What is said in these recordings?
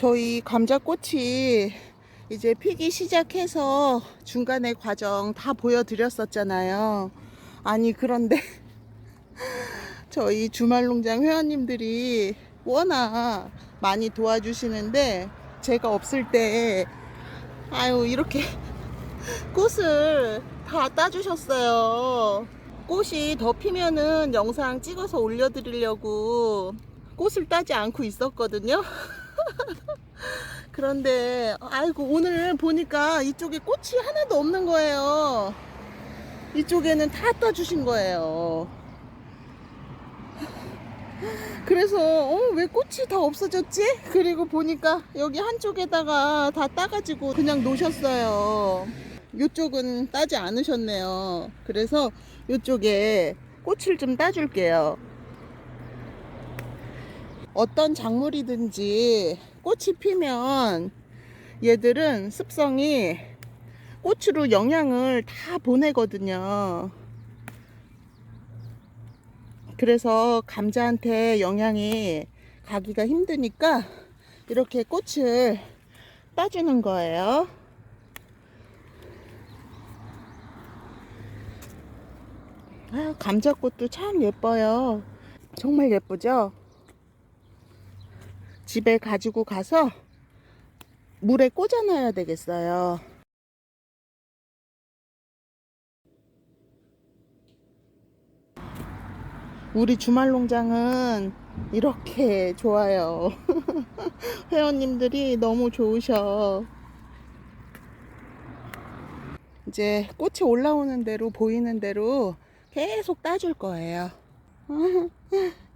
저희 감자꽃이 이제 피기 시작해서 중간에 과정 다 보여드렸었잖아요. 아니, 그런데 저희 주말농장 회원님들이 워낙 많이 도와주시는데 제가 없을 때 아유, 이렇게 꽃을 다 따주셨어요. 꽃이 더 피면은 영상 찍어서 올려드리려고 꽃을 따지 않고 있었거든요. 그런데 아이고 오늘 보니까 이쪽에 꽃이 하나도 없는 거예요. 이쪽에는 다 따주신 거예요. 그래서 어, 왜 꽃이 다 없어졌지? 그리고 보니까 여기 한쪽에다가 다 따가지고 그냥 놓으셨어요. 이쪽은 따지 않으셨네요. 그래서 이쪽에 꽃을 좀 따줄게요. 어떤 작물이든지 꽃이 피면 얘들은 습성이 꽃으로 영양을 다 보내거든요. 그래서 감자한테 영양이 가기가 힘드니까 이렇게 꽃을 따주는 거예요. 아, 감자꽃도 참 예뻐요. 정말 예쁘죠? 집에 가지고 가서 물에 꽂아 놔야 되겠어요. 우리 주말 농장은 이렇게 좋아요. 회원님들이 너무 좋으셔. 이제 꽃이 올라오는 대로 보이는 대로 계속 따줄 거예요.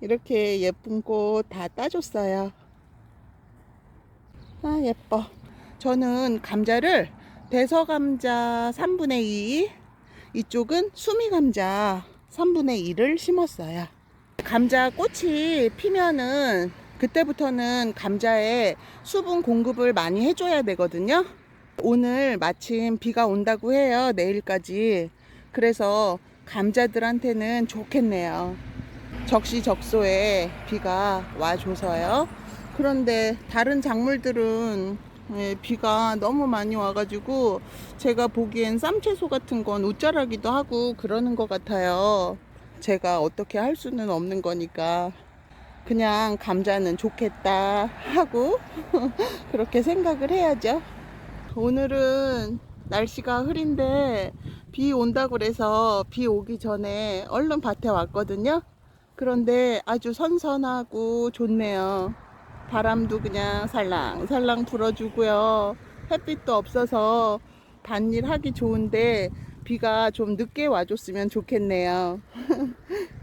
이렇게 예쁜 꽃 다 따줬어요. 아, 예뻐. 저는 감자를 대서감자 3분의 2, 이쪽은 수미감자 3분의 1을 심었어요. 감자 꽃이 피면은 그때부터는 감자에 수분 공급을 많이 해줘야 되거든요. 오늘 마침 비가 온다고 해요. 내일까지. 그래서 감자들한테는 좋겠네요. 적시적소에 비가 와줘서요. 그런데 다른 작물들은 예, 비가 너무 많이 와가지고 제가 보기엔 쌈채소 같은 건 웃자라기도 하고 그러는 것 같아요. 제가 어떻게 할 수는 없는 거니까 그냥 감자는 좋겠다 하고 그렇게 생각을 해야죠. 오늘은 날씨가 흐린데 비 온다고 그래서 비 오기 전에 얼른 밭에 왔거든요. 그런데 아주 선선하고 좋네요. 바람도 그냥 살랑살랑 불어주고요. 햇빛도 없어서 밭일 하기 좋은데 비가 좀 늦게 와줬으면 좋겠네요.